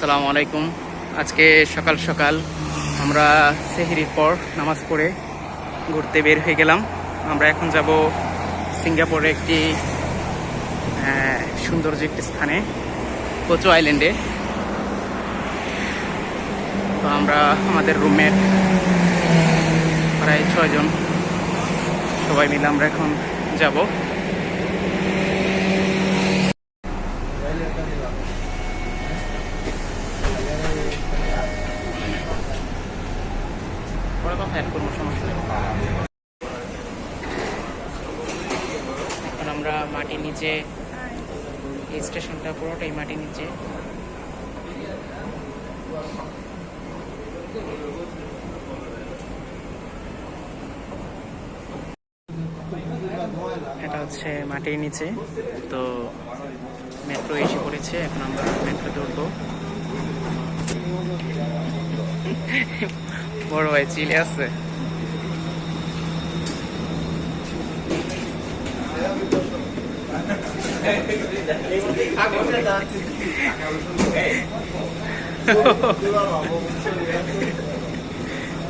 আসসালামু আলাইকুম। আজকে সকাল সকাল আমরা সেহরির পর নামাজ পড়ে ঘুরতে বের হয়ে গেলাম। আমরা এখন যাব সিঙ্গাপুরের একটি সৌন্দর্য একটি স্থানে, কোচো আইল্যান্ডে। তো আমরা আমাদের রুমের প্রায় ছয়জন সবাই মিলে আমরা এখন যাব পরে কথা অ্যাড করব সমস্যা নেই এখন আমরা মাটির নিচে। এই স্টেশনটা পুরোটাই মাটির নিচে। এটা হচ্ছে মাটির নিচে। তো মেট্রো এসে পড়েছে, এখন আমরা মেট্রো উঠবো বড় ভাই চিলে আছে।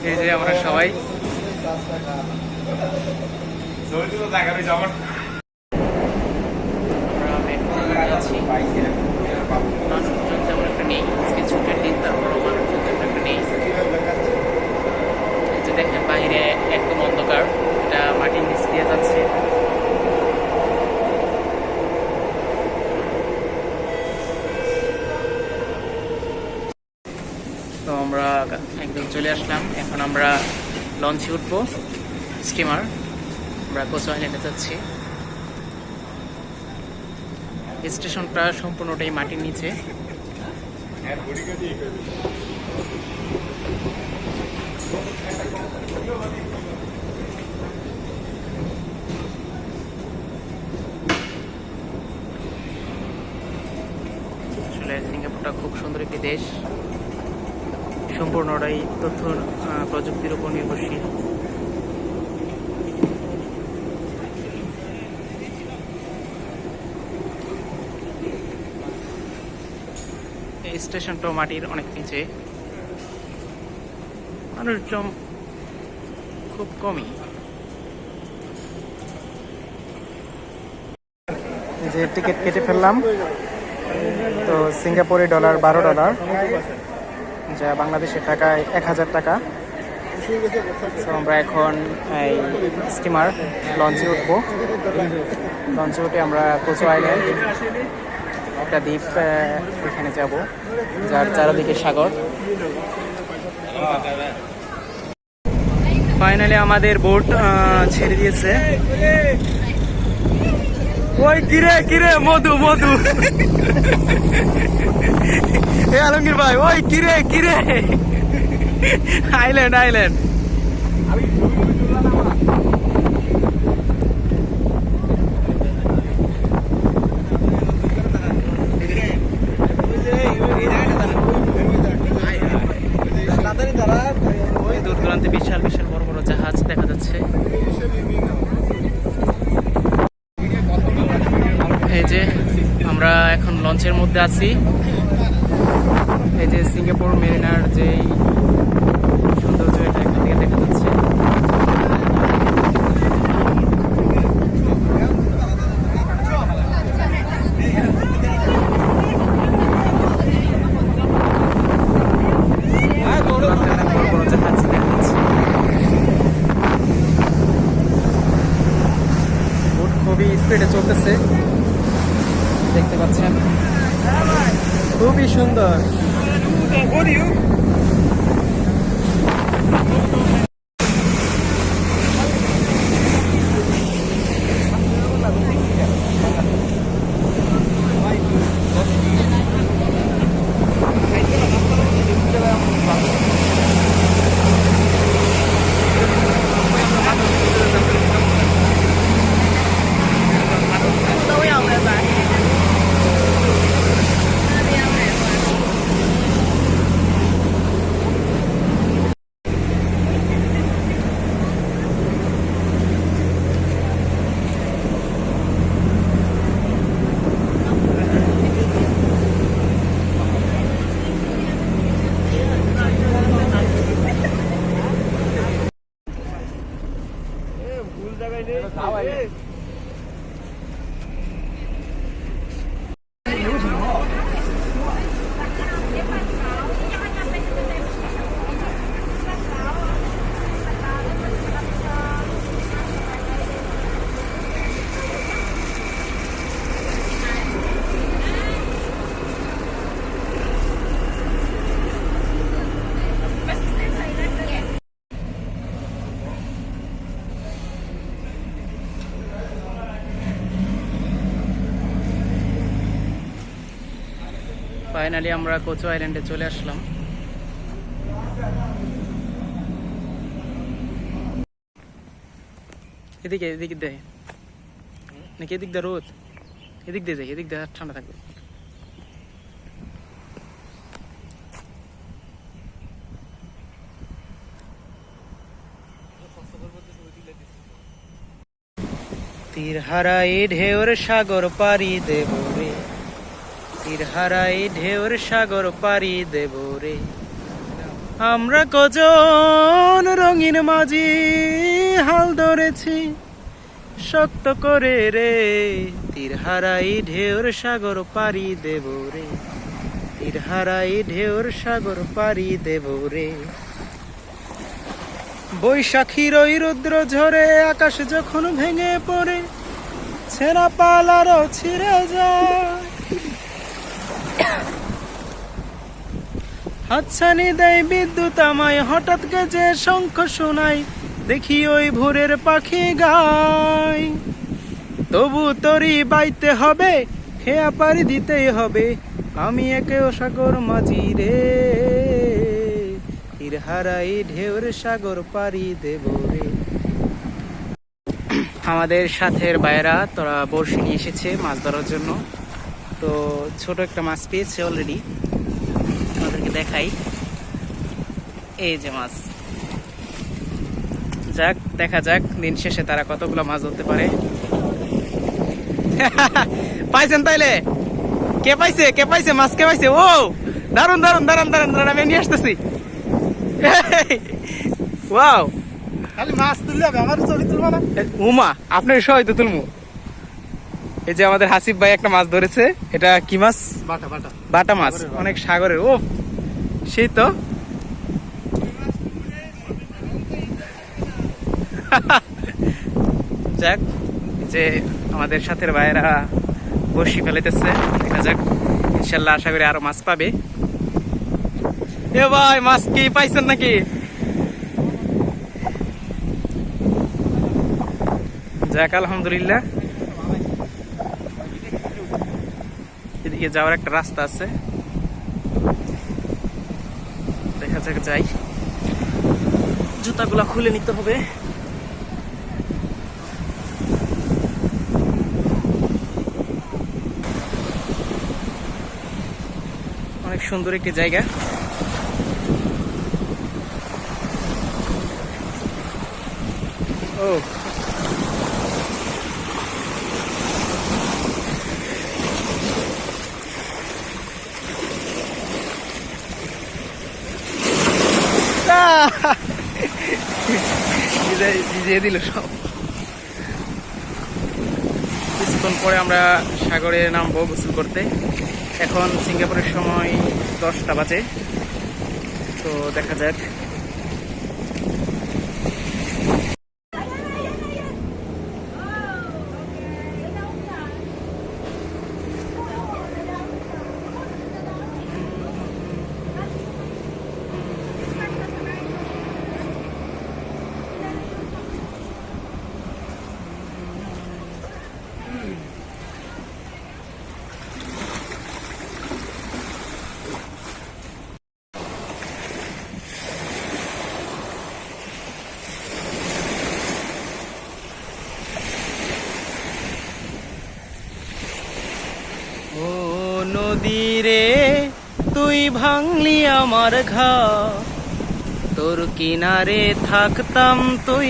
এই যে আমরা সবাই। আমরা একটা নেই আজকে ছুটির দিন তারপরও মানুষজন তেমন একটা নেই এই যে দেখেন বাইরে একদম অন্ধকার এটা মাটির নিচ দিয়ে যাচ্ছে তো আমরা একদম চলে আসলাম এখন আমরা লঞ্চে উঠবো। স্টিমার আমরা কোচো আইল্যান্ডে যাচ্ছি। স্টেশনটা সম্পূর্ণটাই মাটির নিচে। সিঙ্গাপুরটা খুব সুন্দর একটি দেশ। সম্পূর্ণটাই তথ্য প্রযুক্তির উপর নির্ভরশীল। এই স্টেশনটাও মাটির অনেক নিচে। মানুষজন খুব কমই। যে টিকিট কেটে ফেললাম। তো সিঙ্গাপুরে ডলার বারো ডলার। যা বাংলাদেশের টাকায় এক হাজার টাকা। তো আমরা এখন এই স্টিমার লঞ্চে উঠবো। লঞ্চে উঠে আমরা কোচো আইল্যান্ড একটা দ্বীপ এখানে যাব, যার চারদিকে সাগর। ফাইনালি আমাদের বোট ছেড়ে দিয়েছে। ওই কিরে কিরে মধু মধু। এ আলমগীর ভাই ওই কিরে কিরে। আইল্যান্ড আইল্যান্ড ওই দূর দূরান্তে বিশাল বিশাল বড় বড় জাহাজ দেখা যাচ্ছে এই যে আমরা এখন লঞ্চের মধ্যে আছি। এই যে সিঙ্গাপুর মেরিনার যে ফাইনালি আমরা কোচো আইল্যান্ডে চলে আসলাম। এদিকে নাকি এদিক রোদ? এদিক দিয়ে যাই, এদিক দিয়ে ঠান্ডা থাকবে। তীর হারাই ঢেউর সাগর পারি দেব। তীর হারাই ঢেউর সাগর পারি দেব রে। আমরা কজন রঙিন মাঝি হাল ধরেছি, শক্ত করে রে। তীর হারাই ঢেউর সাগর পারি দেব রে। তীর হারাই ঢেউর সাগর পারি দেব রে। বৈশাখীর ওই রুদ্র ঝরে আকাশ যখন ভেঙে পড়ে, ছেঁড়া পালারও ছিঁড়ে যায়। হাতছানি দেয় বিদ্যুৎ আমায় হঠাৎ গেছে শঙ্খ শোনাই, দেখি ওই ভোরের পাখি গায়। তবু তরি বাইতে হবে, খেয়া পারি দিতেই হবে, আমি একে সাগর মাঝি রে। হারাই ঢেউর সাগর পারি দেব রে। আমাদের সাথের বাইরা তোরা বড়শি নিয়ে এসেছে মাছ ধরার জন্য। তো ছোট একটা মাছ পেয়েছে অলরেডি দেখাই। এই যে মাছ। যাক দেখা যাক দিন শেষে তারা কতগুলো মাছ ধরতে পারে। পাইছেন তাইলে? কে পাইছে? কে পাইছে মাছ? কে পাইছে? ও দারুণ দারুণ দারুণ দারুণ দারুণ আমি নিয়ে আসতেছি। ওয়াও। খালি মাছ তুললে আমার ছবি তুলবো না? উমা আপনার সবাই তো তুলমু এই যে আমাদের হাসিফ ভাই একটা মাছ ধরেছে। এটা কি মাছ? বাটা বাটা। বাটা মাছ অনেক সাগরের ও সেই তো? যাক যে আমাদের সাথের ভাইয়েরা বসি ফেলেতেছে দেখা যাক, ইনশাল্লাহ আশা করি আরও মাছ পাবে। এ ভাই, মাছ কি পাইছেন নাকি? যাক, আলহামদুলিল্লাহ। এদিকে যাওয়ার একটা রাস্তা আছে। দেখা যাই। জুতাগুলো খুলে নিতে হবে। অনেক সুন্দর একটি জায়গা। ও ভিজিয়ে দিল সব। কিছুক্ষণ পরে আমরা সাগরে নামবো গোসল করতে। এখন সিঙ্গাপুরের সময় দশটা বাজে। তো দেখা যাক ও নদী রে তুই ভাঙলি আমার ঘা। তোর কিনারে থাকতাম তুই